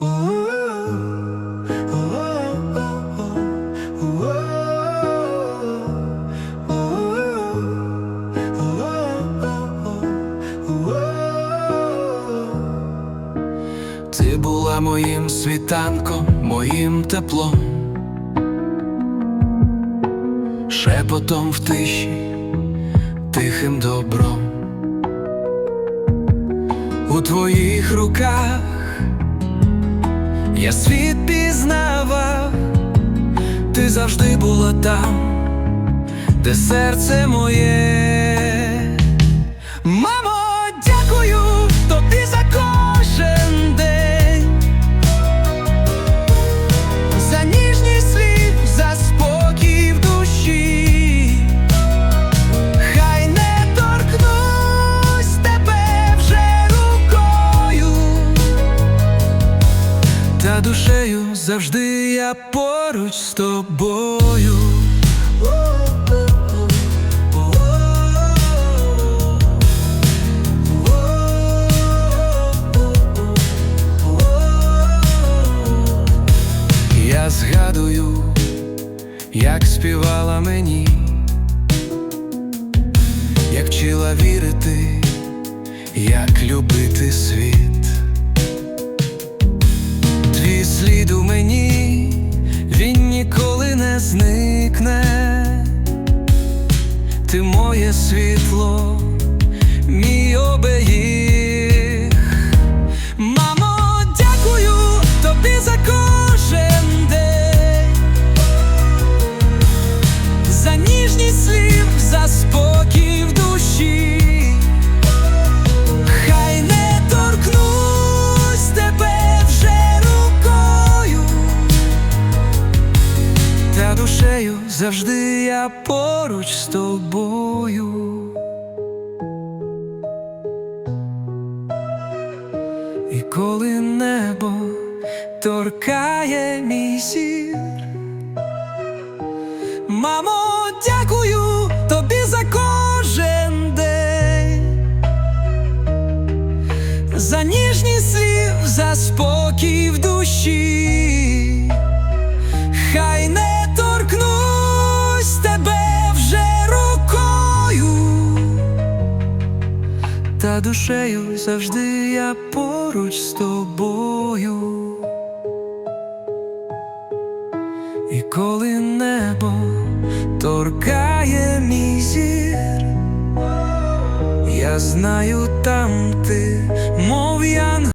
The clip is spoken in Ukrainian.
Ти була моїм світанком, моїм теплом, шепотом в тиші, тихим добром. У твоїх руках я світ пізнавав, ти завжди була там, де серце моє. Та завжди я поруч з тобою. Я згадую, як співала мені, як вчила вірити, як любити світ. Зникне. Ти моє світло, мій оберіг. Мамо, дякую тобі за кожен день, за ніжність слів, за спокій в душі. Душею завжди я поруч з тобою. І коли небо торкає мій зір Мамо, дякую тобі за кожен день, за ніжність слів, за спокій в душі, душею завжди я поруч з тобою. І коли небо торкає мій зір, я знаю там ти, мов ян.